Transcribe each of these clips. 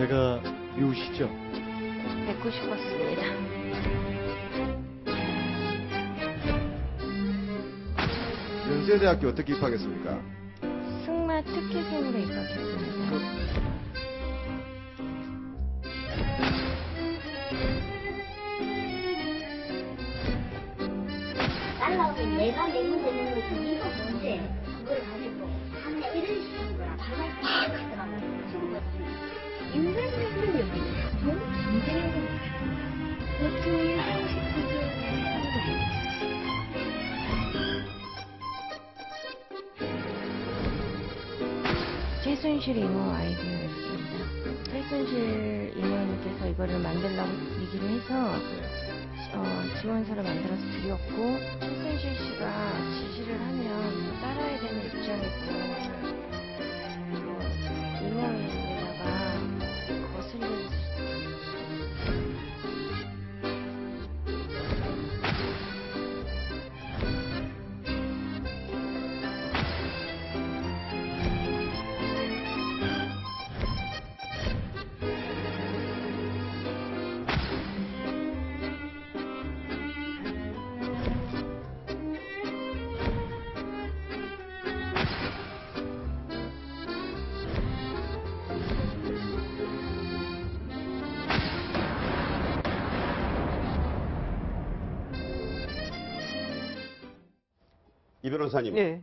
제가 미우시죠? 뵙고 싶었습니다. 연세대학교 어떻게 입학했습니까? 승마 특기생으로 입학했습니다. 날라오서 내가 내면 되는 거지 최순실 이모 아이디어였습니다. 최순실 이모님께서 이거를 만들라고 얘기를 해서 어, 지원서를 만들어서 드렸고 최순실 씨가 지시를 하면 따라야 되는 입장이고 이 변호사님, 예.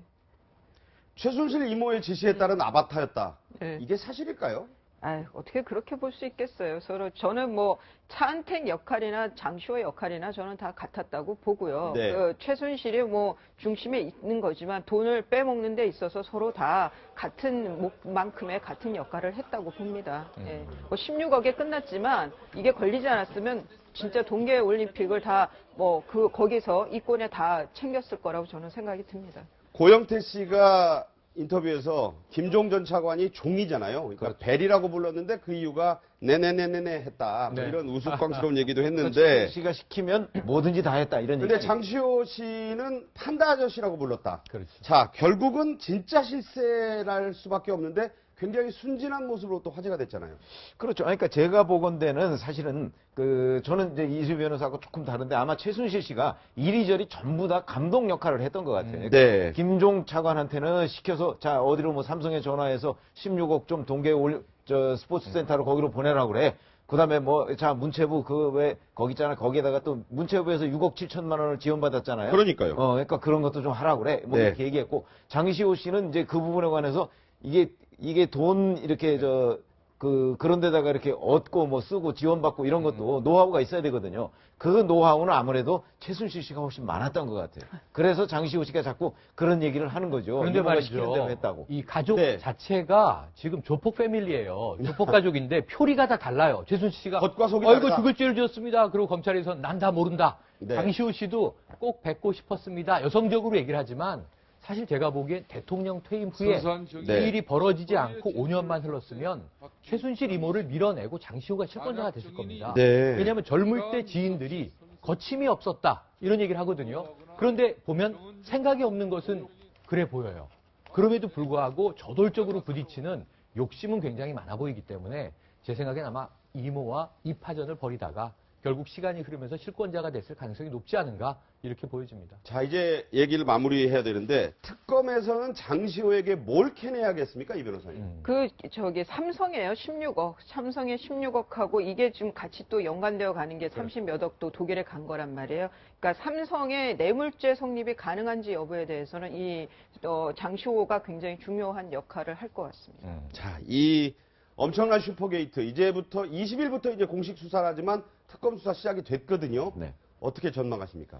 최순실 이모의 지시에 따른 아바타였다. 예. 이게 사실일까요? 아 어떻게 그렇게 볼 수 있겠어요. 서로 저는 뭐 차은택 역할이나 장시호 역할이나 저는 다 같았다고 보고요. 네. 그 최순실이 뭐 중심에 있는 거지만 돈을 빼먹는 데 있어서 서로 다 같은 목만큼의 같은 역할을 했다고 봅니다. 예. 뭐 16억에 끝났지만 이게 걸리지 않았으면 진짜 동계 올림픽을 다 뭐 그 거기서 이권에 다 챙겼을 거라고 저는 생각이 듭니다. 고영태 씨가 인터뷰에서 김종 전 차관이 종이잖아요. 그러니까 벨이라고 불렀는데 그 이유가 네네네네네 했다. 뭐 네. 이런 우스꽝스러운 얘기도 최 했는데 씨가 시키면 뭐든지 다 했다 이런 근데 얘기. 장시호 씨는 판다 아저씨라고 불렀다. 그렇죠. 자, 결국은 진짜 실세랄 수밖에 없는데 굉장히 순진한 모습으로 또 화제가 됐잖아요. 그렇죠. 그러니까 제가 보건대는 사실은 그 저는 이제 이수 변호사하고 조금 다른데 아마 최순실 씨가 이리저리 전부 다 감독 역할을 했던 것 같아요. 네. 김종 차관한테는 시켜서 자 어디로 뭐 삼성에 전화해서 16억 좀 동계 올 저 스포츠 센터로 거기로 보내라고 그래. 그다음에 뭐 자 문체부 그 왜 거기 있잖아 거기에다가 또 문체부에서 6억 7천만 원을 지원받았잖아요. 그러니까요. 어, 그러니까 그런 것도 좀 하라고 그래. 뭐 네. 이렇게 얘기했고 장시호 씨는 이제 그 부분에 관해서 이게 이게 돈 이렇게 저 그 그런 데다가 이렇게 얻고 뭐 쓰고 지원받고 이런 것도 노하우가 있어야 되거든요. 그 노하우는 아무래도 최순실 씨가 훨씬 많았던 것 같아요. 그래서 장시호 씨가 자꾸 그런 얘기를 하는 거죠. 그런데 이모가 시키는 대로 말이죠. 했다고. 이 가족 네. 자체가 지금 조폭 패밀리예요. 조폭 가족인데 표리가 다 달라요. 최순실 씨가 겉과 속이 어이구 다르다. 죽을 죄를 지었습니다. 그리고 검찰에서 난 다 모른다. 네. 장시호 씨도 꼭 뵙고 싶었습니다. 여성적으로 얘기를 하지만 사실 제가 보기엔 대통령 퇴임 후에 네. 이 일이 벌어지지 않고 5년만 흘렀으면 최순실 이모를 밀어내고 장시호가 실권자가 됐을 겁니다. 네. 왜냐하면 젊을 때 지인들이 거침이 없었다 이런 얘기를 하거든요. 그런데 보면 생각이 없는 것은 그래 보여요. 그럼에도 불구하고 저돌적으로 부딪히는 욕심은 굉장히 많아 보이기 때문에 제 생각엔 아마 이모와 이 파전을 벌이다가 결국 시간이 흐르면서 실권자가 됐을 가능성이 높지 않은가 이렇게 보여집니다. 자, 이제 얘기를 마무리해야 되는데 특검에서는 장시호에게 뭘 캐내야겠습니까, 이 변호사님? 음. 그 저기 삼성이에요 16억 삼성의 16억하고 이게 지금 같이 또 연관되어 가는 게 30몇 억도 독일에 간 거란 말이에요. 그러니까 삼성의 뇌물죄 성립이 가능한지 여부에 대해서는 이 어, 장시호가 굉장히 중요한 역할을 할 것 같습니다. 자, 이 엄청난 슈퍼게이트 이제부터 20일부터 이제 공식 수사를 하지만 특검 수사 시작이 됐거든요. 네. 어떻게 전망하십니까?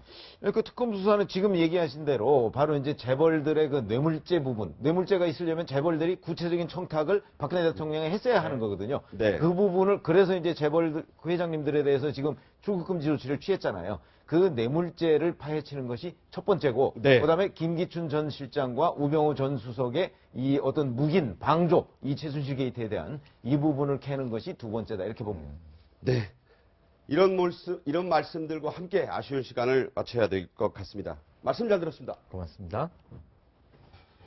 그 특검 수사는 지금 얘기하신 대로 바로 이제 재벌들의 그 뇌물죄 부분, 뇌물죄가 있으려면 재벌들이 구체적인 청탁을 박근혜 대통령이 했어야 하는 거거든요. 네. 그 부분을 그래서 이제 재벌 회장님들에 대해서 지금 출국금지 조치를 취했잖아요. 그 뇌물죄를 파헤치는 것이 첫 번째고, 네. 그다음에 김기춘 전 실장과 우병우 전 수석의 이 어떤 묵인, 방조, 이 최순실 게이트에 대한 이 부분을 캐는 것이 두 번째다 이렇게 봅니다. 네. 이런 말씀, 이런 말씀들과 함께 아쉬운 시간을 마쳐야 될 것 같습니다. 말씀 잘 들었습니다. 고맙습니다.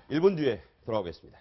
1분 뒤에 돌아오겠습니다.